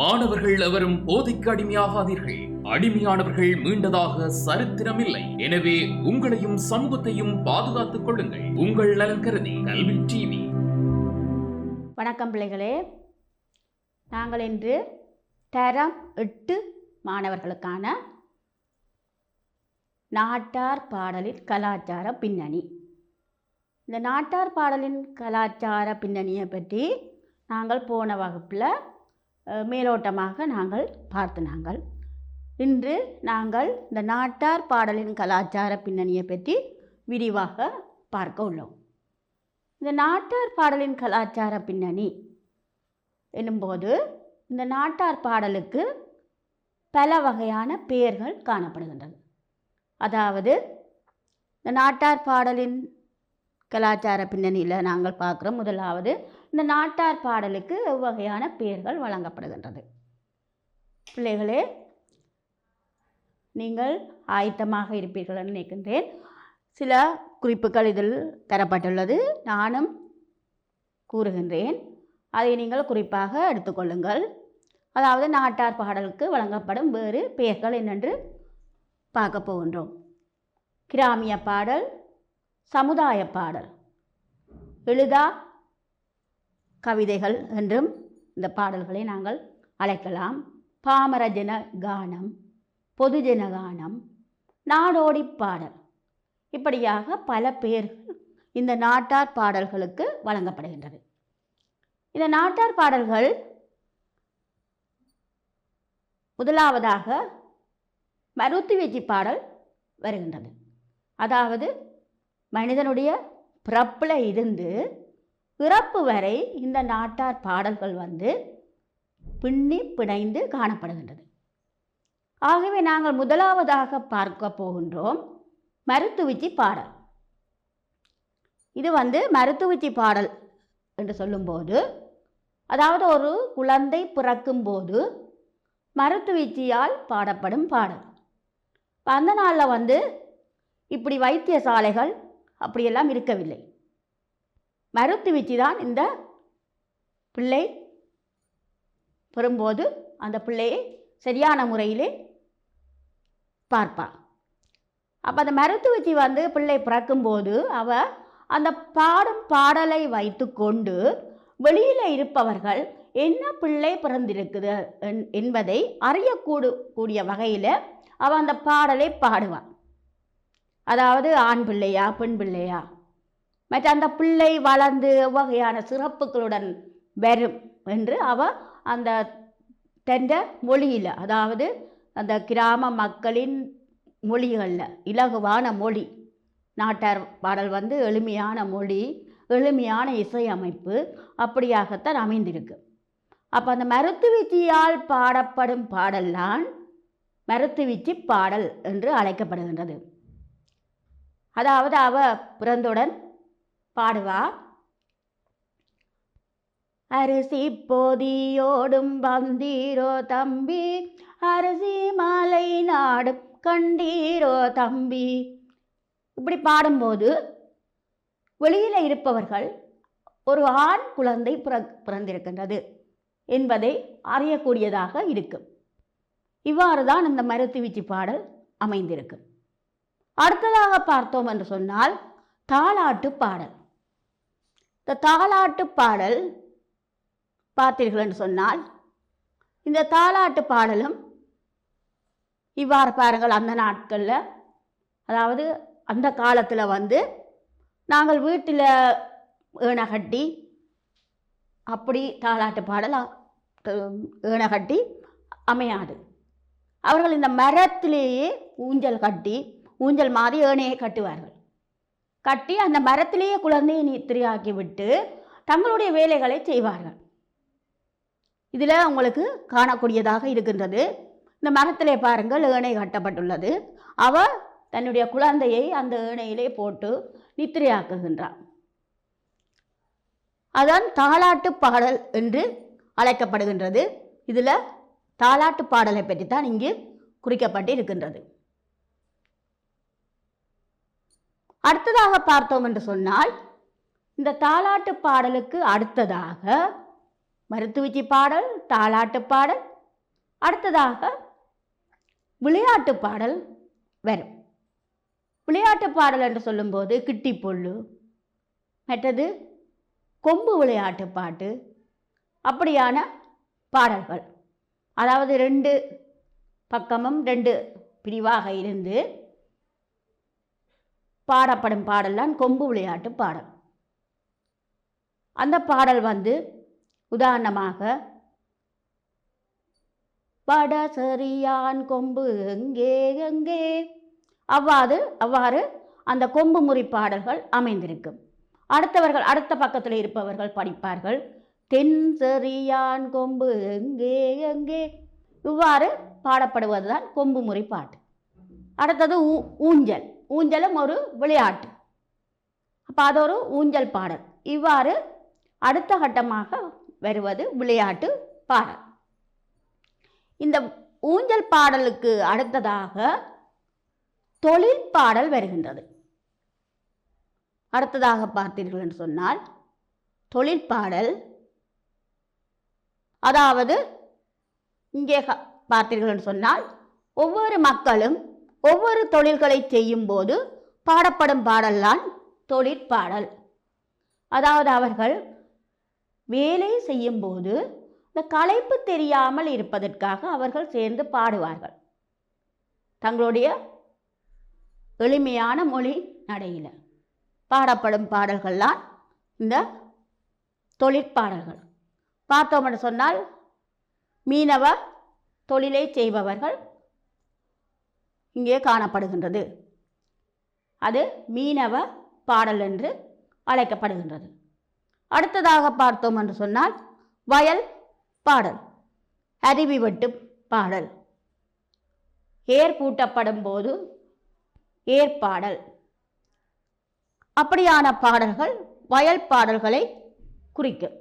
மாணவர்கள் எவரும் போதைக்கு அடிமையாகாதீர்கள். அடிமையானவர்கள் மீண்டதாக சரித்திரமில்லை. எனவே உங்களையும் சமூகத்தையும் பாதுகாத்துக் கொள்ளுங்கள். உங்கள் நலன் கருதி கல்வி டிவி. வணக்கம் பிள்ளைகளே. நாங்கள் இன்று தரம் எட்டு மாணவர்களுக்கான நாட்டார் பாடலின் கலாச்சார பின்னணி. இந்த நாட்டார் பாடலின் கலாச்சார பின்னணியை பற்றி நாங்கள் போன வகுப்பில் மேலோட்டமாக நாங்கள் பார்த்து நாங்கள். இன்று நாங்கள் இந்த நாட்டார் பாடலின் கலாச்சார பின்னணியை பற்றி விரிவாக பார்க்க உள்ளோம். இந்த நாட்டார் பாடலின் கலாச்சார பின்னணி என்னும்போது இந்த நாட்டார் பாடலுக்கு பல வகையான பெயர்கள் காணப்படுகின்றது அதாவது இந்த நாட்டார் பாடலின் கலாச்சார பின்னணியில் நாங்கள் பார்க்குறோம். முதலாவது இந்த நாட்டார் பாடலுக்கு எவ்வகையான பெயர்கள் வழங்கப்படுகின்றது? பிள்ளைகளே நீங்கள் ஆயத்தமாக இருப்பீர்கள் நினைக்கின்றேன். சில குறிப்புகள் இதில் தரப்பட்டுள்ளது. நானும் கூறுகின்றேன். அதை நீங்கள் குறிப்பாக எடுத்துக்கொள்ளுங்கள் அதாவது நாட்டார் பாடலுக்கு வழங்கப்படும் வேறு பெயர்கள் என்னென்று பார்க்க போகின்றோம். கிராமிய பாடல் சமுதாய பாடல். எழுதா கவிதைகள் என்றும் இந்த பாடல்களை நாங்கள் அழைக்கலாம். பாமரஜன கானம் பொதுஜன கானம் நாடோடி பாடல். இப்படியாக பல பெயர்கள் இந்த நாட்டார் பாடல்களுக்கு வழங்கப்படுகின்றது. இந்த நாட்டார் பாடல்கள் முதலாவதாக மருத்து வீச்சு பாடல் வருகின்றது. அதாவது மனிதனுடைய பிறப்பில் இருந்து பிறப்பு வரை இந்த நாட்டார் பாடல்கள் வந்து பின்னி பிணைந்து காணப்படுகின்றது. ஆகவே நாங்கள் முதலாவதாக பார்க்க போகின்றோம் மருத்துவச்சி பாடல். இது வந்து மருத்துவச்சி பாடல் என்று சொல்லும்போது அதாவது ஒரு குழந்தை பிறக்கும்போது மருத்துவச்சியால் பாடப்படும் பாடல். அந்த நாளில் வந்து இப்படி வைத்தியசாலைகள் அப்படியெல்லாம் இருக்கவில்லை. மருத்துவச்சி தான் இந்த பிள்ளை பெறும்போது அந்த பிள்ளையை சரியான முறையிலே பார்ப்பாள். அப்போ அந்த மருத்துவச்சி வந்து பிள்ளை பிறக்கும்போது அவ அந்த பாடும் பாடலை வைத்துக்கொண்டு வெளியில் இருப்பவர்கள் என்ன பிள்ளை பிறந்திருக்குது என்- என்பதை அறியக்கூடு கூடிய வகையில் அவள் அந்த பாடலை பாடுவாள். அதாவது ஆண் பிள்ளையா பெண் பிள்ளையா? மற்ற அந்த பிள்ளை வளர்ந்து வகையான சிறப்புகளுடன் வரும் என்று அவ அந்த தென்ற மொழியில் அதாவது அந்த கிராம மக்களின் மொழிகளில் இலகுவான மொழி. நாட்டார் பாடல் வந்து எளிமையான மொழி எளிமையான இசையமைப்பு அப்படியாகத்தான் அமைந்திருக்கு. அப்போ அந்த மருத்துவச்சியால் பாடப்படும் பாடல்தான் மருத்துவச்சி பாடல் என்று அழைக்கப்படுகின்றது. அதாவது அவ பிறந்தவுடன் பாடுவா. அரிசி பொதியோடும் வந்தீரோ தம்பி அரிசி மாலை நாடும் கண்டீரோ தம்பி. இப்படி பாடும்போது வெளியில் இருப்பவர்கள் ஒரு ஆண் குழந்தை பிற பிறந்திருக்கின்றது என்பதை அறியக்கூடியதாக இருக்கும். இவ்வாறு தான் இந்த மருத்துவச்சி பாடல் அமைந்திருக்கும். அடுத்ததாக பார்த்தோம் என்று சொன்னால் தாளாட்டு பாடல். இந்த தாலாட்டு பாடல் பார்த்தீர்கள் என்று சொன்னால் இந்த தாலாட்டு பாடலும் இவ்வாறு பாருங்கள் அந்த நாட்களில் அதாவது அந்த காலத்தில் வந்து நாங்கள் வீட்டில் ஏனகட்டி கட்டி அப்படி தாலாட்டு பாடல் ஏனகட்டி கட்டி அமையாது. அவர்கள் இந்த மரத்திலேயே ஊஞ்சல் கட்டி ஊஞ்சல் மாதிரி ஏனையை கட்டுவார்கள். கட்டி அந்த மரத்திலேயே குழந்தையை நித்திரையாக்கி விட்டு தங்களுடைய வேலைகளை செய்வார்கள். இதில் உங்களுக்கு காணக்கூடியதாக இருக்கின்றது. இந்த மரத்திலே பாருங்கள் ஏணை கட்டப்பட்டுள்ளது. அவ தன்னுடைய குழந்தையை அந்த ஏணையிலே போட்டு நித்திரையாக்குகின்றார். அதான் தாலாட்டு பாடல் என்று அழைக்கப்படுகின்றது. இதில் தாலாட்டு பாடலை பற்றி தான் இங்கு குறிக்கப்பட்டு இருக்கின்றது அடுத்ததாக பார்த்தோம் என்று சொன்னால் இந்த தாலாட்டு பாடலுக்கு அடுத்ததாக மருத்துவச்சி பாடல் தாலாட்டு பாடல் அடுத்ததாக விளையாட்டு பாடல் வரும். விளையாட்டு பாடல் என்று சொல்லும்போது கிட்டி பொல்லு மற்றது கொம்பு விளையாட்டு பாட்டு அப்படியான பாடல்கள். அதாவது ரெண்டு பக்கமும் ரெண்டு பிரிவாக இருந்து பாடப்படும் பாடல்தான் கொம்பு விளையாட்டு பாடல். அந்த பாடல் வந்து உதாரணமாக பட சரியான் கொம்பு எங்கே எங்கே? அவ்வாறு அவ்வாறு அந்த கொம்பு முறி பாடல்கள் அமைந்திருக்கும். அடுத்தவர்கள் அடுத்த பக்கத்தில் இருப்பவர்கள் படிப்பார்கள் தென் செறியான் கொம்பு எங்கே எங்கே? இவ்வாறு பாடப்படுவதுதான் கொம்பு முறி பாட்டு. அடுத்தது ஊ ஊஞ்சல். ஊஞ்சலும் ஒரு விளையாட்டு. அப்போ அது ஒரு ஊஞ்சல் பாடல். இவ்வாறு அடுத்த கட்டமாக வருவது விளையாட்டு பாடல். இந்த ஊஞ்சல் பாடலுக்கு அடுத்ததாக தொழில் பாடல் வருகின்றது. அடுத்ததாக பார்த்தீர்கள் என்று சொன்னால் தொழில் பாடல். அதாவது இங்கே பார்த்தீர்கள் என்று சொன்னால் ஒவ்வொரு மக்களும் ஒவ்வொரு தொழில்களை செய்யும்போது பாடப்படும் பாடல்தான் தொழிற்பாடல் அதாவது அவர்கள் வேலை செய்யும்போது இந்த களைப்பு தெரியாமல் இருப்பதற்காக அவர்கள் சேர்ந்து பாடுவார்கள். தங்களுடைய எளிமையான மொழி நடையில் பாடப்படும் பாடல்கள்லாம் இந்த தொழிற்பாடல்கள் பார்த்தோம்னு சொன்னால் மீனவ தொழிலை செய்பவர்கள் இங்கே காணப்படுகின்றது. அது மீனவ பாடல் என்று அழைக்கப்படுகின்றது. அடுத்ததாக பார்த்தோம் என்று சொன்னால் வயல் பாடல் அருவி வெட்டு பாடல். ஏர் பூட்டப்படும் போது ஏற்பாடல் அப்படியான பாடல்கள் வயல் பாடல்களை குறிக்கும்.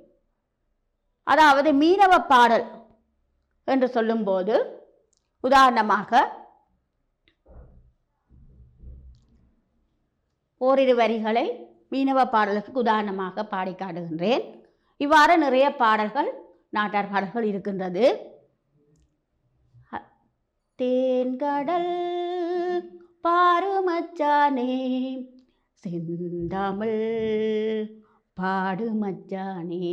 அதாவது மீனவ பாடல் என்று சொல்லும்போது உதாரணமாக ஓரிரு வரிகளை மீனவ பாடலுக்கு உதாரணமாக பாடி காட்டுகின்றேன். இவ்வாறு நிறைய பாடல்கள் நாட்டார் பாடல்கள் இருக்கின்றது. தேன்கடல் பாருமச்சானே செந்தமிழ் பாடுமச்சானே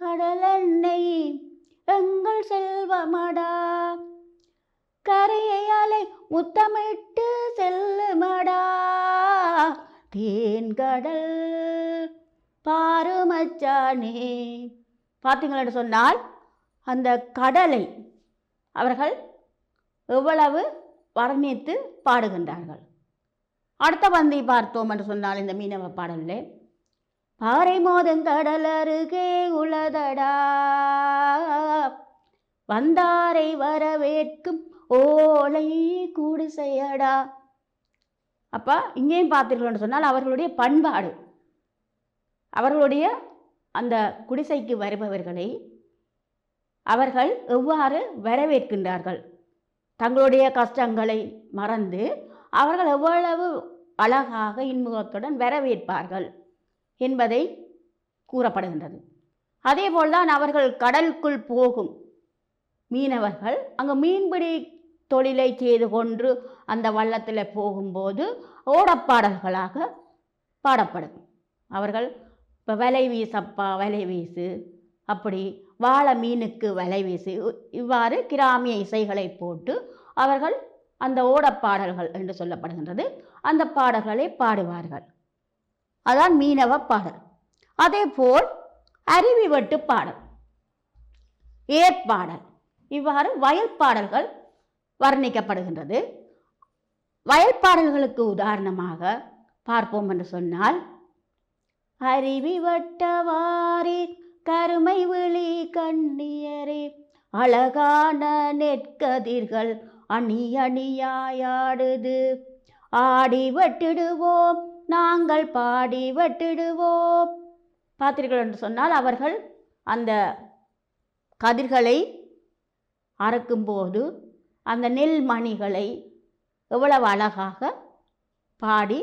கடலெண்ணெய் எங்கள் செல்வமடா கரையை அலை முத்தமிட்டு செல்லுமடா. தேன்கடல் பாருமச்சானே. என்று சொன்னால் அந்த கடலை அவர்கள் எவ்வளவு வர்ணித்து பாடுகின்றார்கள். அடுத்த பந்தி பார்த்தோம் என்று சொன்னால் இந்த மீனவ பாடலில் பாறை மோதும் கடல் அருகே உளதடா. வந்தாரை வரவேற்கும் ஓலை குடிசையடா அப்போ இங்கேயும் பார்த்துருக்கணும்னு சொன்னால் அவர்களுடைய பண்பாடு. அவர்களுடைய அந்த குடிசைக்கு வருபவர்களை அவர்கள் எவ்வாறு வரவேற்கின்றார்கள்? தங்களுடைய கஷ்டங்களை மறந்து அவர்கள் எவ்வளவு அழகாக இன்முகத்துடன் வரவேற்பார்கள் என்பதை கூறப்படுகின்றது. அதேபோல்தான் அவர்கள் கடலுக்குள் போகும் மீனவர்கள் அங்கே மீன்பிடி தொழிலை செய்து கொண்டு அந்த வள்ளத்தில் போகும்போது ஓடப்பாடல்களாக பாடப்படும். அவர்கள் இப்போ வலை வீசப்பா வலை வீசு அப்படி வாழை மீனுக்கு வலை வீசு இவ்வாறு கிராமிய இசைகளை போட்டு அவர்கள் அந்த ஓடப்பாடல்கள் என்று சொல்லப்படுகின்றது அந்த பாடல்களை பாடுவார்கள். அதான் மீனவ பாடல். அதேபோல் அருவி வெட்டு பாடல் ஏற்பாடல் இவ்வாறு வயல் பாடல்கள் வர்ணிக்கப்படுகின்றது. வயல்பாடல்களுக்கு உதாரணமாக பார்ப்போம் என்று சொன்னால் அருவி வட்டவாரி கருமை விழி கண்ணியரே அழகான நெற்கதிர்கள் அணி அணியாயாடுது ஆடி வெட்டிடுவோம் நாங்கள் பாடி வெட்டிடுவோம். பார்த்தீர்கள் என்று சொன்னால் அவர்கள் அந்த கதிர்களை அறுக்கும்போது அந்த நெல் மணிகளை எவ்வளவு அழகாக பாடி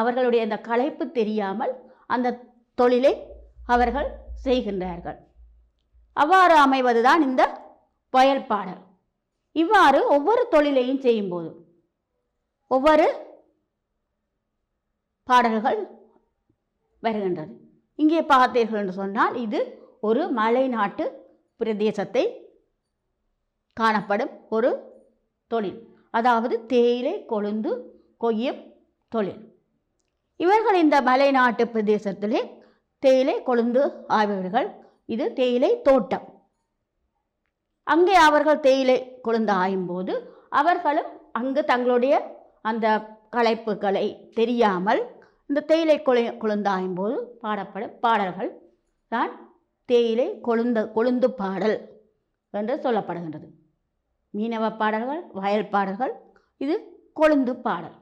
அவர்களுடைய அந்த களைப்பு தெரியாமல் அந்த தொழிலை அவர்கள் செய்கின்றார்கள். அவ்வாறு அமைவதுதான் இந்த வயல் பாடல். இவ்வாறு ஒவ்வொரு தொழிலையும் செய்யும்போது ஒவ்வொரு பாடல்கள் வருகின்றது. இங்கே பார்த்தீர்கள் என்று சொன்னால் இது ஒரு மலை நாட்டு பிரதேசத்தை காணப்படும் ஒரு தொழில். அதாவது தேயிலை கொழுந்து கொய்யும் தொழில். இவர்கள் இந்த மலைநாட்டு பிரதேசத்திலே தேயிலை கொழுந்து ஆய்வர்கள் இது தேயிலை தோட்டம். அங்கே அவர்கள் தேயிலை கொழுந்து ஆயும்போது அவர்களும் அங்கு தங்களுடைய அந்த கலைப்புகளை தெரியாமல் இந்த தேயிலை கொழு கொழுந்து ஆயும்போது பாடப்படும் பாடல்கள் தான் தேயிலை கொழுந்த கொழுந்து பாடல் என்று சொல்லப்படுகின்றது. மீனவ பாடல்கள் வயல் பாடல்கள் இது கொழுந்து பாடல்.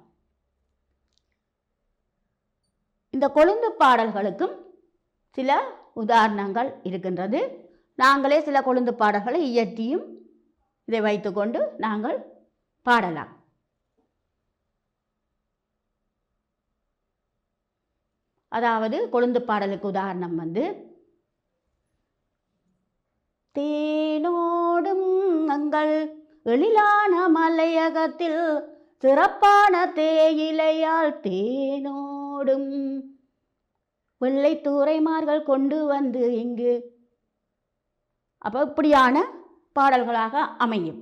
இந்த கொழுந்து பாடல்களுக்கும் சில உதாரணங்கள் இருக்கின்றது. நாங்களே சில கொழுந்து பாடல்களை இயற்றியும் இதை வைத்துக்கொண்டு நாங்கள் பாடலாம். அதாவது கொழுந்து பாடலுக்கு உதாரணம் வந்து தேனோடும் எங்கள் எழிலான மலையகத்தில் சிறப்பான தேயிலையால் தேனோடும். வெள்ளை தூரைமார்கள் கொண்டு வந்து இங்கு அப்போ இப்படியான பாடல்களாக அமையும்.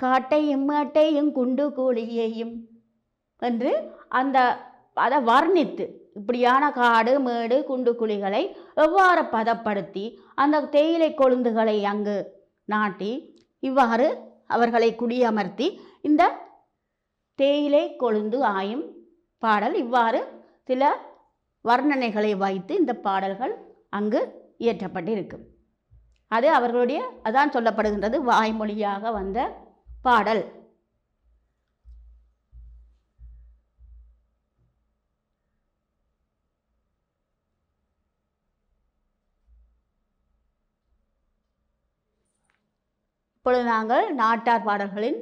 காட்டையும் மாட்டையும் குண்டு கூலியையும் என்று அந்த அதை வர்ணித்து இப்படியான காடு மேடு குண்டு குழிகளை எவ்வாறு பதப்படுத்தி அந்த தேயிலை கொழுந்துகளை அங்கு நாட்டி இவ்வாறு அவர்களை குடியமர்த்தி இந்த தேயிலை கொழுந்து ஆயும் பாடல் இவ்வாறு சில வர்ணனைகளை வைத்து இந்த பாடல்கள் அங்கு இயற்றப்பட்டிருக்கும் அது அவர்களுடைய அதான் சொல்லப்படுகின்றது வாய்மொழியாக வந்த பாடல். இப்பொழுது நாங்கள் நாட்டார் பாடல்களின்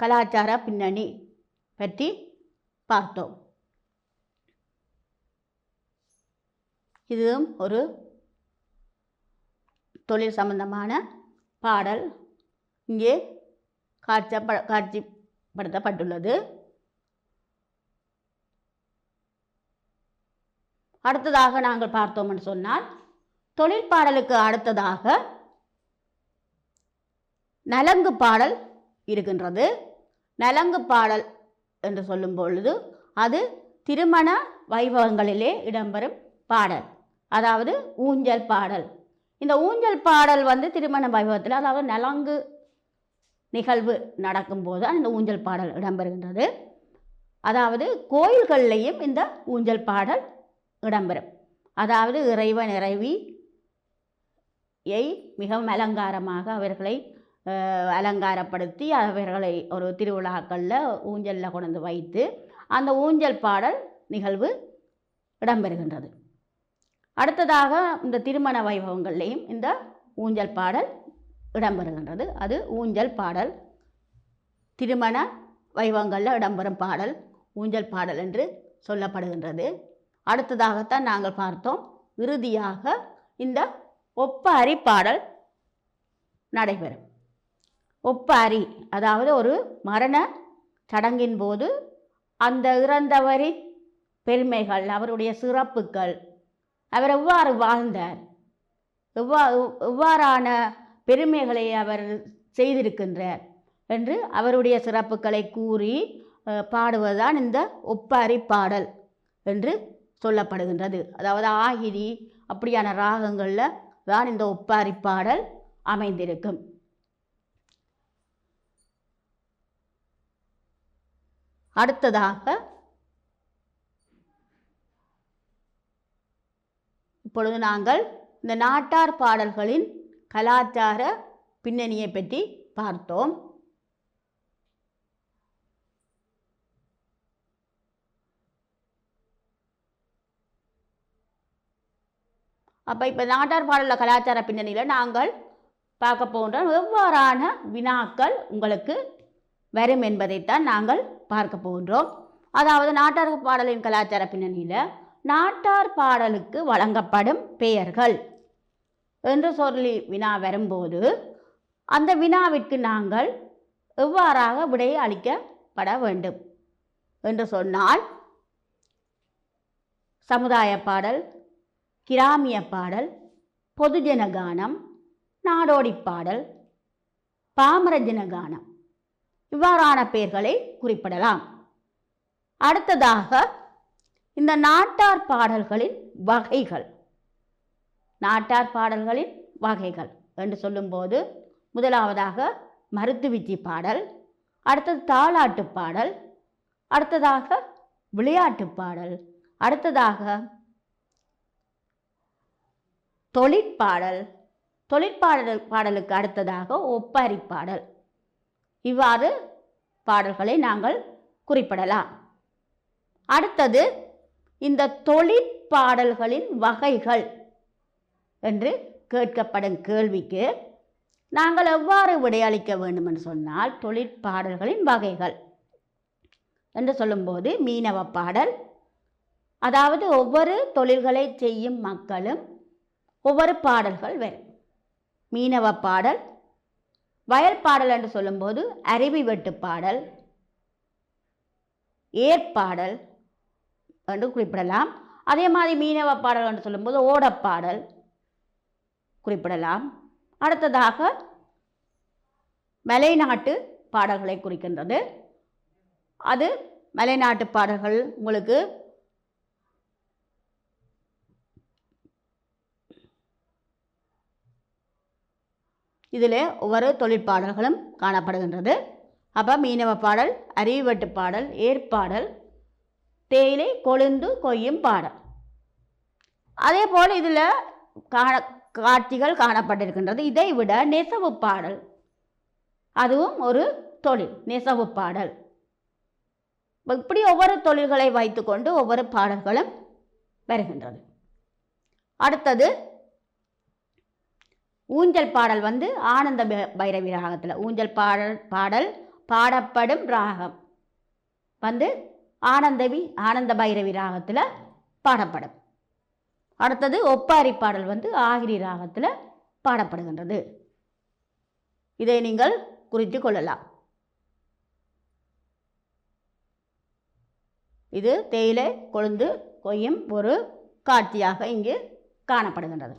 கலாச்சார பின்னணி பற்றி பார்த்தோம். இதுவும் ஒரு தொழில் சம்பந்தமான பாடல். இங்கே காட்சிப்ப காட்சிப்படுத்தப்பட்டுள்ளது. அடுத்ததாக நாங்கள் பார்த்தோம்னு சொன்னால் தொழில் பாடலுக்கு அடுத்ததாக நலங்கு பாடல் இருக்கின்றது. நலங்கு பாடல் என்று சொல்லும் பொழுது அது திருமண வைபவங்களிலே இடம்பெறும் பாடல். அதாவது ஊஞ்சல் பாடல். இந்த ஊஞ்சல் பாடல் வந்து திருமண வைபவத்தில் அதாவது நலங்கு நிகழ்வு நடக்கும்போது அந்த ஊஞ்சல் பாடல் இடம்பெறுகின்றது. அதாவது கோயில்கள்லேயும் இந்த ஊஞ்சல் பாடல் இடம்பெறும். அதாவது இறைவன் இறைவி யை மிகவும் அலங்காரமாக அவர்களை அலங்காரப்படுத்தி அவர்களை ஒரு திருவிழாக்களில் ஊஞ்சலில் கொண்டு வந்து வைத்து அந்த ஊஞ்சல் பாடல் நிகழ்வு இடம்பெறுகின்றது. அடுத்ததாக இந்த திருமண வைபவங்கள்லேயும் இந்த ஊஞ்சல் பாடல் இடம்பெறுகின்றது. அது ஊஞ்சல் பாடல் திருமண வைபவங்களில் இடம்பெறும் பாடல் ஊஞ்சல் பாடல் என்று சொல்லப்படுகின்றது. அடுத்ததாகத்தான் நாங்கள் பார்த்தோம் இறுதியாக இந்த ஒப்பாரி பாடல் நடைபெறும். ஒப்பாரி. அதாவது ஒரு மரண சடங்கின் போது அந்த இறந்தவரின் பெருமைகள் அவருடைய சிறப்புகள் அவர் எவ்வாறு வாழ்ந்தார்? எவ்வா எவ்வாறான பெருமைகளை அவர் செய்திருக்கின்றார் என்று அவருடைய சிறப்புகளை கூறி பாடுவதுதான் இந்த ஒப்பாரி பாடல் என்று சொல்லப்படுகின்றது. அதாவது ஆகிரி அப்படியான ராகங்களில் தான் இந்த ஒப்பாரி பாடல் அமைந்திருக்கும். அடுத்ததாக இப்பொழுது நாங்கள் இந்த நாட்டார் பாடல்களின் கலாச்சார பின்னணியை பற்றி பார்த்தோம். அப்போ இப்போ நாட்டார் பாடல கலாச்சார பின்னணியில் நாங்கள் பார்க்க போன்ற எவ்வாறான வினாக்கள் உங்களுக்கு வரும் என்பதைத்தான் நாங்கள் பார்க்க போகின்றோம். அதாவது நாட்டார் பாடலின் கலாச்சார பின்னணியில் நாட்டார் பாடலுக்கு வழங்கப்படும் பெயர்கள் என்று சொல்லி வினா வரும்போது அந்த வினாவிற்கு நாங்கள் எவ்வாறாக விடை அளிக்கப்பட வேண்டும் என்று சொன்னால் சமுதாய பாடல் கிராமிய பாடல் பொதுஜன கானம் நாடோடி பாடல் பாமரஜன கானம். இவ்வாறான பெயர்களை குறிப்பிடலாம். அடுத்ததாக இந்த நாட்டார் பாடல்களின் வகைகள். நாட்டார் பாடல்களின் வகைகள் என்று சொல்லும்போது முதலாவதாக மருத்துவச்சி பாடல் அடுத்தது தாளாட்டு பாடல் அடுத்ததாக விளையாட்டு பாடல் அடுத்ததாக தொழிற்பாடல். தொழிற்பாடல் பாடலுக்கு அடுத்ததாக ஒப்பாரி பாடல். இவ்வாறு பாடல்களை நாங்கள் குறிப்பிடலாம். அடுத்தது இந்த தொழிற்பாடல்களின் வகைகள் என்று கேட்கப்படும் கேள்விக்கு நாங்கள் எவ்வாறு விடையளிக்க வேண்டும் என்று சொன்னால் தொழிற்பாடல்களின் வகைகள் என்று சொல்லும்போது மீனவ பாடல். அதாவது ஒவ்வொரு தொழில்களை செய்யும் மக்களும் ஒவ்வொரு பாடல்கள் வரும். மீனவ பாடல் வயல் பாடல் என்று சொல்லும்போது அருவி வெட்டு பாடல் ஏற்பாடல் என்று குறிப்பிடலாம். அதே மாதிரி மீனவ பாடல் என்று சொல்லும்போது ஓடப்பாடல் குறிப்பிடலாம். அடுத்ததாக மலைநாட்டு பாடல்களை குறிக்கின்றது. அது மலைநாட்டு பாடல்கள் உங்களுக்கு இதில் ஒவ்வொரு தொழிற்பாடல்களும் காணப்படுகின்றது. அப்போ மீனவ பாடல் அறிவெட்டு பாடல் ஏற்பாடல் தேயிலை கொழுந்து கொய்யும் பாடல். அதே போல் இதில் காண காட்சிகள் காணப்பட்டிருக்கின்றது. இதை விட நெசவு பாடல். அதுவும் ஒரு தொழில் நெசவு பாடல். இப்படி ஒவ்வொரு தொழில்களை வைத்துக்கொண்டு ஒவ்வொரு பாடல்களும் வருகின்றது. அடுத்தது ஊஞ்சல் பாடல் வந்து ஆனந்த பைரவி ராகத்தில். ஊஞ்சல் பாடல் பாடல் பாடப்படும் ராகம். வந்து ஆனந்தவி ஆனந்த பைரவி ராகத்தில் பாடப்படும். அடுத்தது ஒப்பாரி பாடல் வந்து ஆகிரி ராகத்தில் பாடப்படுகின்றது. இதை நீங்கள் குறித்து கொள்ளலாம். இது தேயிலை கொழுந்து கொய்யும் ஒரு காட்சியாக இங்கு காணப்படுகின்றது.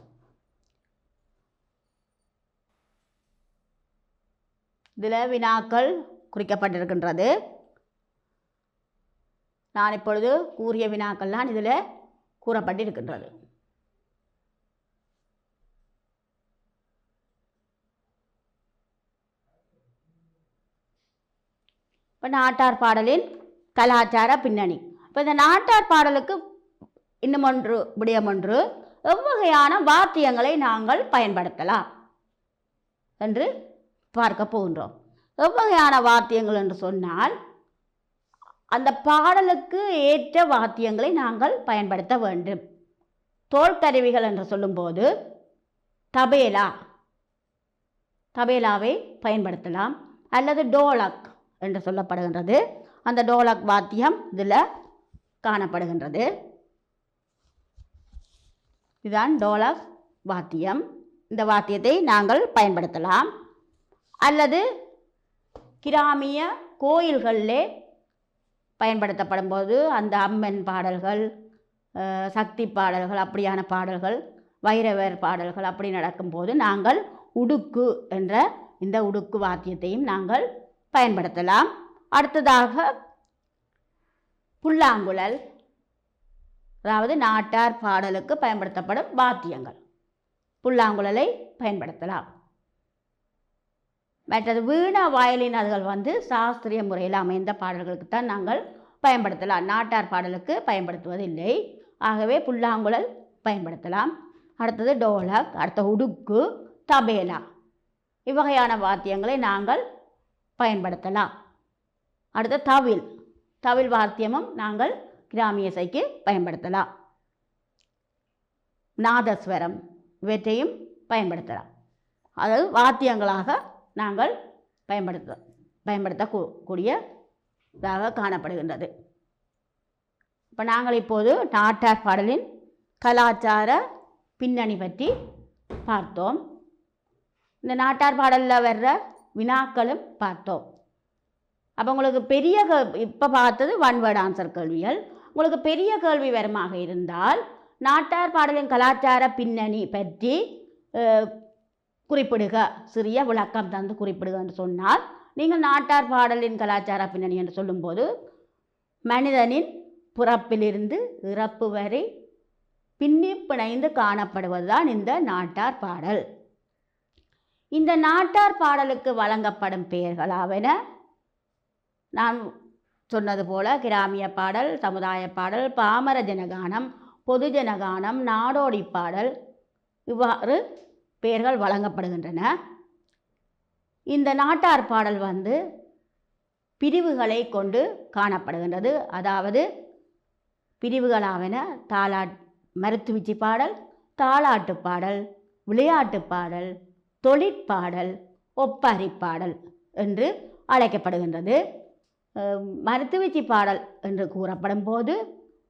இதில் வினாக்கள் குறிக்கப்பட்டிருக்கின்றது. நான் இப்பொழுது கூறிய வினாக்கள்லாம் இதில் கூறப்பட்டிருக்கின்றது. இப்போ நாட்டார் பாடலின் கலாச்சார பின்னணி. இப்போ இந்த நாட்டார் பாடலுக்கு இன்னும் ஒன்று விடயம் ஒன்று எவ்வகையான வாத்தியங்களை நாங்கள் பயன்படுத்தலாம்? என்று பார்க்க போகின்றோம். எவ்வகையான வாத்தியங்கள் என்று சொன்னால் அந்த பாடலுக்கு ஏற்ற வாத்தியங்களை நாங்கள் பயன்படுத்த வேண்டும். தோல்கருவிகள் என்று சொல்லும்போது தபேலா. தபேலாவை பயன்படுத்தலாம். அல்லது டோலக் என்று சொல்லப்படுகின்றது. அந்த டோலக் வாத்தியம் இதில் காணப்படுகின்றது. இதுதான் டோலக் வாத்தியம். இந்த வாத்தியத்தை நாங்கள் பயன்படுத்தலாம். அல்லது கிராமிய கோயில்களிலே பயன்படுத்தப்படும் போது அந்த அம்மன் பாடல்கள் சக்தி பாடல்கள் அப்படியான பாடல்கள் வைரவர் பாடல்கள் அப்படி நடக்கும்போது நாங்கள் உடுக்கு என்ற இந்த உடுக்கு வாத்தியத்தையும் நாங்கள் பயன்படுத்தலாம். அடுத்ததாக புல்லாங்குழல் அதாவது நாட்டார் பாடலுக்கு பயன்படுத்தப்படும் வாத்தியங்கள். புல்லாங்குழலை பயன்படுத்தலாம். மற்றது வீணா வயலின் அதுகள் வந்து சாஸ்திரிய முறையில் அமைந்த பாடல்களுக்கு தான் நாங்கள் பயன்படுத்தலாம். நாட்டார் பாடலுக்கு பயன்படுத்துவதில்லை. ஆகவே புல்லாங்குழல் பயன்படுத்தலாம். அடுத்தது டோலக் அடுத்த உடுக்கு தபேலா. இவ்வகையான வாத்தியங்களை நாங்கள் பயன்படுத்தலாம். அடுத்த தவில். தவில் வாத்தியமும் நாங்கள் கிராமிய இசைக்கு பயன்படுத்தலாம். நாதஸ்வரம் இவற்றையும் பயன்படுத்தலாம். அதாவது வாத்தியங்களாக நாங்கள் பயன்படுத்த பயன்படுத்தக்கூடிய இதாக காணப்படுகின்றது. இப்போ நாங்கள் இப்போது நாட்டார் பாடலின் கலாச்சார பின்னணி பற்றி பார்த்தோம். இந்த நாட்டார் பாடலில் வர்ற வினாக்களும் பார்த்தோம். அப்போ உங்களுக்கு பெரிய இப்போ பார்த்தது ஒன் வேர்ட் ஆன்சர் கேள்விகள். உங்களுக்கு பெரிய கேள்வி வருமாக இருந்தால் நாட்டார் பாடலின் கலாச்சார பின்னணி பற்றி குறிப்பிடுக. சிறிய விளக்கம் தந்து குறிப்பிடுக என்று சொன்னால் நீங்கள் நாட்டார் பாடலின் கலாச்சார பின்னணி என்று சொல்லும்போது மனிதனின் பிறப்பிலிருந்து இறப்பு வரை பின்னி பிணைந்து காணப்படுவதுதான் இந்த நாட்டார் பாடல். இந்த நாட்டார் பாடலுக்கு வழங்கப்படும் பெயர்களாவன நான் சொன்னது போல கிராமிய பாடல் சமுதாய பாடல் பாமர ஜனகானம் பொது ஜனகானம் நாடோடி பாடல் இவ்வாறு பெயர்கள் வழங்கப்படுகின்றன. இந்த நாட்டார் பாடல் வந்து பிரிவுகளை கொண்டு காணப்படுகின்றது. அதாவது பிரிவுகளாவன தாளா மருத்துவச்சி பாடல் தாளாட்டு பாடல் விளையாட்டு பாடல் தொழிற்பாடல் ஒப்பாரி பாடல் என்று அழைக்கப்படுகின்றது. மருத்துவச்சி பாடல் என்று கூறப்படும் போது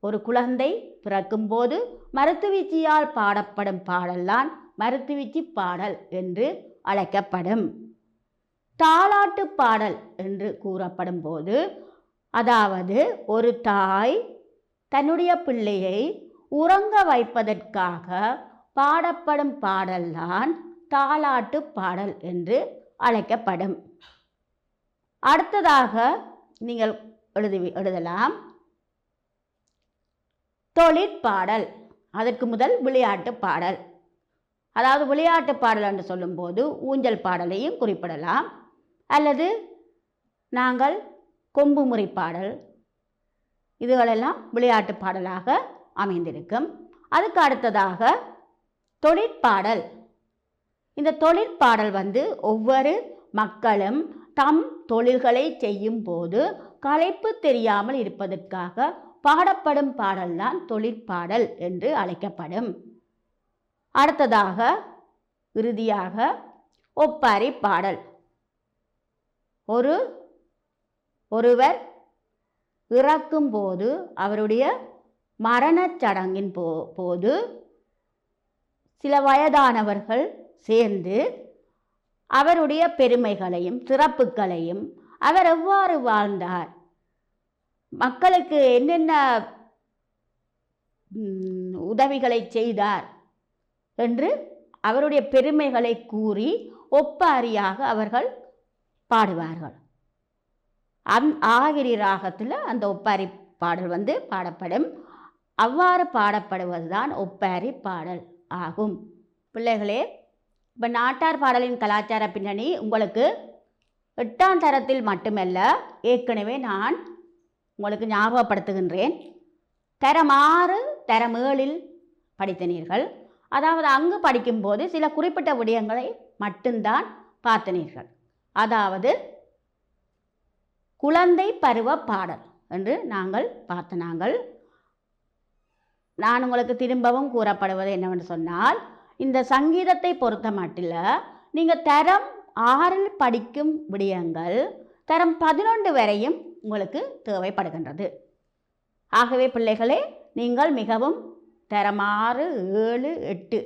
ஒரு குழந்தை பிறக்கும்போது மருத்துவச்சியால் பாடப்படும் பாடல்தான் மருத்துவச்சி பாடல் என்று அழைக்கப்படும். தாலாட்டு பாடல் என்று கூறப்படும் போது அதாவது ஒரு தாய் தன்னுடைய பிள்ளையை உறங்க வைப்பதற்காக பாடப்படும் பாடல்தான் தாலாட்டு பாடல் என்று அழைக்கப்படும். அடுத்ததாக நீங்கள் எழுதி எழுதலாம் தொழிற்பாடல். அதற்கு முதல் விளையாட்டு பாடல். அதாவது விளையாட்டு பாடல் என்று சொல்லும்போது ஊஞ்சல் பாடலையும் குறிப்பிடலாம். அல்லது நாங்கள் கொம்பு முறை பாடல் இதுகளெல்லாம் விளையாட்டு பாடலாக அமைந்திருக்கும். அதுக்கு அடுத்ததாக தொழிற்பாடல். இந்த தொழிற்பாடல் வந்து ஒவ்வொரு மக்களும் தம் தொழில்களை செய்யும் போது களைப்பு தெரியாமல் இருப்பதற்காக பாடப்படும் பாடல்தான் தொழிற்பாடல் என்று அழைக்கப்படும். அடுத்ததாக இறுதியாக ஒப்பாரி பாடல். ஒரு ஒருவர் இறக்கும்போது அவருடைய மரணச் சடங்கின் போ போது சில வயதானவர்கள் சேர்ந்து அவருடைய பெருமைகளையும் சிறப்புகளையும் அவர் எவ்வாறு வாழ்ந்தார்? மக்களுக்கு என்னென்ன உதவிகளை செய்தார்? என்று அவருடைய பெருமைகளை கூறி ஒப்பாரியாக அவர்கள் பாடுவார்கள். அந் ஆகிரி ராகத்தில் அந்த ஒப்பாரி பாடல் வந்து பாடப்படும். அவ்வாறு பாடப்படுவதுதான் ஒப்பாரி பாடல் ஆகும். பிள்ளைகளே இப்போ நாட்டார் பாடலின் கலாச்சார பின்னணி உங்களுக்கு எட்டாம் தரத்தில் மட்டுமல்ல ஏற்கனவே நான் உங்களுக்கு ஞாபகப்படுத்துகின்றேன். தரம் ஆறு தரம் ஏழில் படித்தனீர்கள். அதாவது அங்கு படிக்கும்போது சில குறிப்பிட்ட விடயங்களை மட்டும்தான் பார்த்தனீர்கள். அதாவது குழந்தை பருவ பாடல் என்று நாங்கள் பார்த்து நாங்கள். நான் உங்களுக்கு திரும்பவும் கூறப்படுவது என்னவென்று சொன்னால் இந்த சங்கீதத்தை பொறுத்த மட்டில் நீங்கள் தரம் ஆறில் படிக்கும் விடயங்கள் தரம் பதினொன்று வரையும் உங்களுக்கு தேவைப்படுகின்றது. ஆகவே பிள்ளைகளே நீங்கள் மிகவும் தரம் ஆறு ஏழு எட்டு.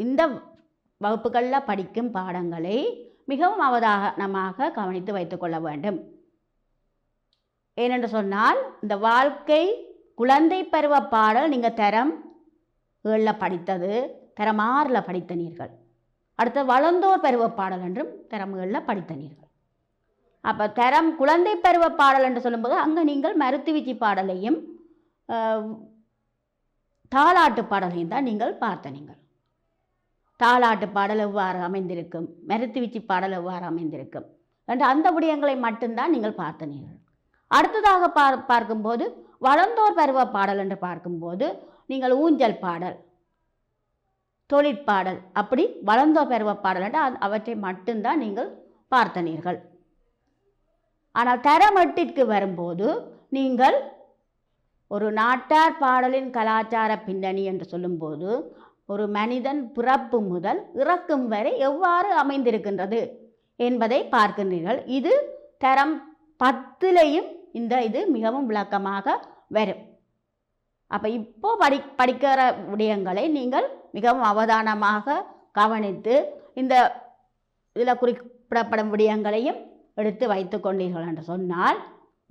இந்த வகுப்புகளில் படிக்கும் பாடங்களை மிகவும் அவதானமாக கவனித்து வைத்துக்கொள்ள வேண்டும். ஏனென்று சொன்னால் இந்த வாழ்க்கை குழந்தை பருவ பாடல் நீங்கள் தரம் ஏழில் படித்தது தரம் ஆறில் படித்தனீர்கள். அடுத்த வளர்ந்தோர் பருவ பாடல் என்றும் தரம் ஏழில் படித்தனீர்கள். அப்போ தரம் குழந்தை பருவ பாடல் என்று சொல்லும்போது அங்கே நீங்கள் மருத்துவச்சி பாடலையும் தாலாட்டு பாடலையும் தான் நீங்கள் பார்த்த நீங்கள். தாலாட்டு பாடல் எவ்வாறு அமைந்திருக்கும்? மருத்துவச்சி பாடல் எவ்வாறு அமைந்திருக்கும்? என்ற அந்த விடயங்களை மட்டும்தான் நீங்கள் பார்த்தனீர்கள் அடுத்ததாக பார் பார்க்கும்போது வளர்ந்தோர் பருவ பாடல் என்று பார்க்கும்போது நீங்கள் ஊஞ்சல் பாடல் தொழிற்பாடல் அப்படி வளர்ந்தோர் பருவ பாடல் என்று அது- அவற்றை மட்டும்தான் நீங்கள் பார்த்தனீர்கள் ஆனால் தரமட்டிற்கு வரும்போது நீங்கள் ஒரு நாட்டார் பாடலின் கலாச்சார பின்னணி என்று சொல்லும்போது ஒரு மனிதன் பிறப்பு முதல் இறக்கும் வரை எவ்வாறு அமைந்திருக்கின்றது என்பதை பார்க்கின்றீர்கள். இது தரம் பத்திலையும் இந்த இது மிகவும் விளக்கமாக வரும். அப்போ இப்போ படி படிக்கிற விடயங்களை நீங்கள் மிகவும் அவதானமாக கவனித்து இந்த இதில் குறிப்பிடப்படும் விடயங்களையும் எடுத்து வைத்து கொண்டீர்கள் என்று சொன்னால்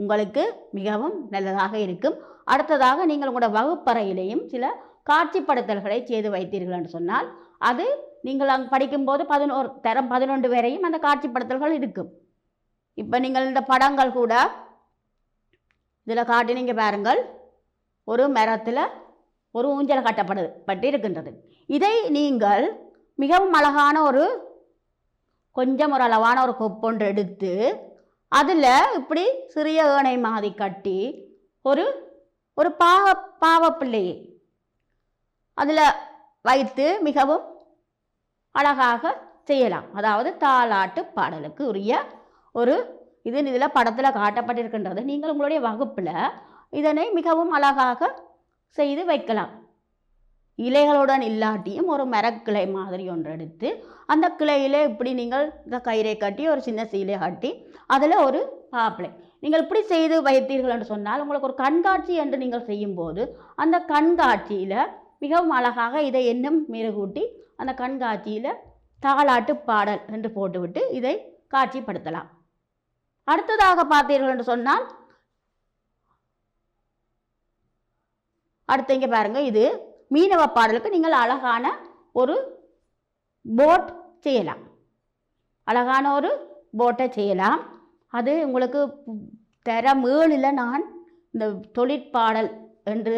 உங்களுக்கு மிகவும் நல்லதாக இருக்கும். அடுத்ததாக நீங்கள் உங்களோட வகுப்பறையிலேயும் சில காட்சிப்படுத்தல்களை செய்து வைத்தீர்கள் என்று சொன்னால் அது நீங்கள் அங்கே படிக்கும்போது பதினோரு தரம் பதினொன்று வரையும் அந்த காட்சிப்படுத்தல்கள் இருக்கும். இப்போ நீங்கள் இந்த படங்கள் கூட இதில் காட்டினீங்க பாருங்கள் ஒரு மரத்தில் ஒரு ஊஞ்சல் கட்டப்படு பட்டு இருக்கின்றது இதை நீங்கள் மிகவும் அழகான ஒரு கொஞ்சம் ஒரு அளவான ஒரு கொப்பொன்று எடுத்து அதில் இப்படி சிறிய ஏனை மாதிரி கட்டி ஒரு ஒரு பாவ பாவப்பிள்ளையை. அதில் வைத்து மிகவும் அழகாக செய்யலாம். அதாவது தாலாட்டு பாடலுக்கு உரிய ஒரு இது இதில் படத்தில் காட்டப்பட்டிருக்கின்றது. நீங்கள் உங்களுடைய வகுப்பில் இதனை மிகவும் அழகாக செய்து வைக்கலாம். இலைகளுடன் இல்லாட்டியும் ஒரு மரக்கிளை மாதிரி ஒன்று எடுத்து அந்த கிளையிலே இப்படி நீங்கள் இந்த கயிறை கட்டி ஒரு சின்ன சீலை கட்டி அதில் ஒரு பாப்பிளை. நீங்கள் இப்படி செய்து வைத்தீர்கள் என்று சொன்னால் உங்களுக்கு ஒரு கண்காட்சி என்று நீங்கள் செய்யும்போது அந்த கண்காட்சியில் மிகவும் அழகாக இதை இன்னும் மெருகூட்டி அந்த கண்காட்சியில் தாளாட்டு பாடல் என்று போட்டுவிட்டு இதை காட்சிப்படுத்தலாம். அடுத்ததாக பார்த்தீர்கள் என்று சொன்னால் அடுத்து இங்கே பாருங்கள் இது மீனவ பாடலுக்கு நீங்கள் அழகான ஒரு போட் செய்யலாம். அழகான ஒரு போட்டை செய்யலாம். அது உங்களுக்கு தரம் ஏழில் நான் இந்த தொழிற்பாடல் என்று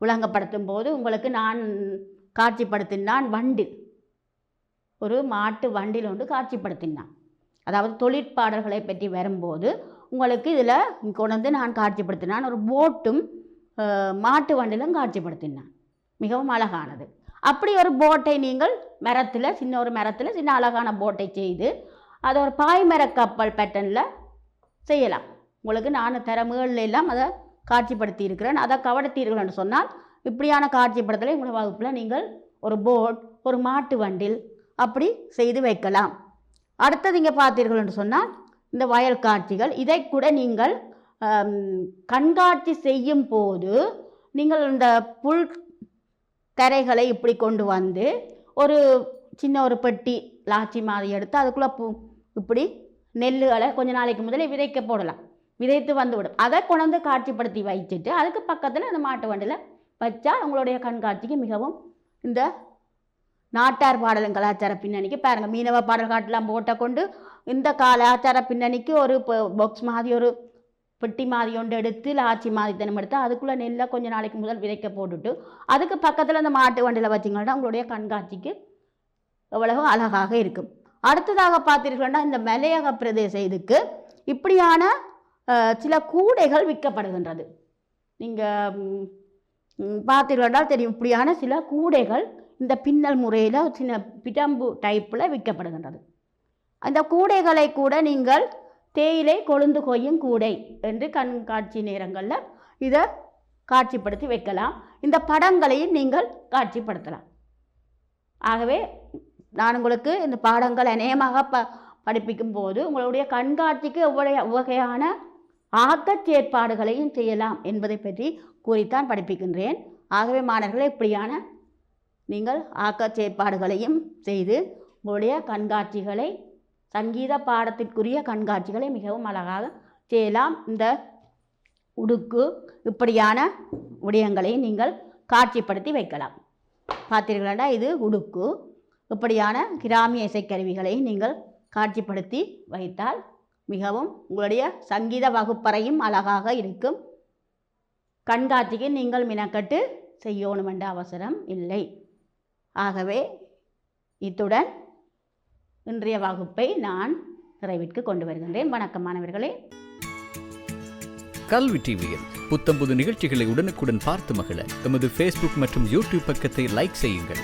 விளங்கப்படுத்தும் போது உங்களுக்கு நான் காட்சிப்படுத்தினான் வண்டில். ஒரு மாட்டு வண்டில் ஒன்று காட்சிப்படுத்தினான். அதாவது தொழிற்பாடல்களை பற்றி வரும்போது உங்களுக்கு இதில் கொண்டு வந்து நான் காட்சிப்படுத்தினான். ஒரு போட்டும் மாட்டு வண்டிலும் காட்சிப்படுத்தினான். மிகவும் அழகானது. அப்படி ஒரு போட்டை நீங்கள் மரத்தில் சின்ன ஒரு மரத்தில் சின்ன அழகான போட்டை செய்து அதை ஒரு பாய்மர கப்பல் பேட்டர்னில் செய்யலாம். உங்களுக்கு நான் திறமைகள் எல்லாம் அதை காட்சிப்படுத்தி இருக்கிறேன் அதை கவனித்தீர்கள் என்று சொன்னால் இப்படியான காட்சிப்படுத்தலை உங்கள் வகுப்பில் நீங்கள் ஒரு போட் ஒரு மாட்டு வண்டில் அப்படி செய்து வைக்கலாம். அடுத்தது இங்கே பார்த்தீர்கள் என்று சொன்னால் இந்த வயல் காட்சிகள். இதை கூட நீங்கள் கண்காட்சி செய்யும் போது நீங்கள் இந்த புல் தரைகளை இப்படி கொண்டு வந்து ஒரு சின்ன ஒரு பெட்டி லாச்சி மாதிரி எடுத்து அதுக்குள்ளே பூ இப்படி நெல்லுகளை கொஞ்ச நாளைக்கு முதலே விதைக்க போடலாம். விதைத்து வந்துவிடும். அதை கொண்டு வந்து காட்சிப்படுத்தி வச்சுட்டு அதுக்கு பக்கத்தில் அந்த மாட்டு வண்டியில் வச்சா உங்களுடைய கண்காட்சிக்கு மிகவும் இந்த நாட்டார் பாடலும் கலாச்சார பின்னணிக்கு பாருங்கள் மீனவ பாடல் காட்டெலாம் போட்ட கொண்டு இந்த கலாச்சார பின்னணிக்கு ஒரு பாக்ஸ் மாதிரி ஒரு பெட்டி மாதிரி ஒன்று எடுத்து லாச்சி மாதிரி தினம் எடுத்து அதுக்குள்ளே நெல்லை கொஞ்சம் நாளைக்கு முதல் விதைக்க போட்டுட்டு அதுக்கு பக்கத்தில் அந்த மாட்டு வண்டியில் வச்சிங்கன்னா உங்களுடைய கண்காட்சிக்கு எவ்வளவு அழகாக இருக்கும். அடுத்ததாக பார்த்தீர்கள்னா இந்த மலையக பிரதேச இதுக்கு இப்படியான சில கூடைகள் விற்கப்படுகின்றது. நீங்கள் பார்த்தீர்கள்னா தெரியும் இப்படியான சில கூடைகள் இந்த பின்னல் முறையில் சின்ன பிடம்பு டைப்பில் விற்கப்படுகின்றது. அந்த கூடைகளை கூட நீங்கள் தேயிலை கொழுந்து கொய்யும் கூடை என்று கண்காட்சி நேரங்களில் இதை காட்சிப்படுத்தி வைக்கலாம். இந்த படங்களையும் நீங்கள் காட்சிப்படுத்தலாம். ஆகவே நான் உங்களுக்கு இந்த பாடங்கள் அநேகமாக ப படிப்பிக்கும் போது உங்களுடைய கண்காட்சிக்கு எவ்வளவு வகையான ஆக்கச் செயற்பாடுகளையும் செய்யலாம் என்பதை பற்றி கூறித்தான் படிப்பிக்கின்றேன். ஆகவே மாணவர்களே இப்படியான நீங்கள் ஆக்கச் செயற்பாடுகளையும் செய்து உங்களுடைய கண்காட்சிகளை சங்கீத பாடத்திற்குரிய கண்காட்சிகளை மிகவும் அழகாக செய்யலாம். இந்த உடுக்கு இப்படியான விடயங்களை நீங்கள் காட்சிப்படுத்தி வைக்கலாம். பார்த்தீர்களா இது உடுக்கு. இப்படியான கிராமிய இசைக்கருவிகளை நீங்கள் காட்சிப்படுத்தி வைத்தால் மிகவும் உங்களுடைய சங்கீத வகுப்பறையும் அழகாக இருக்கும். கண்காட்சிக்கு நீங்கள் மினக்கட்டு செய்யணும் என்ற அவசரம் இல்லை. ஆகவே இத்துடன் இன்றைய வகுப்பை நான் நிறைவிற்கு கொண்டு வருகின்றேன். வணக்கம் மாணவர்களே. கல்வி டிவியில் புத்தம்புது நிகழ்ச்சிகளை உடனுக்குடன் பார்த்து மகிழ எமது ஃபேஸ்புக் மற்றும் யூடியூப் பக்கத்தை லைக் செய்யுங்கள்.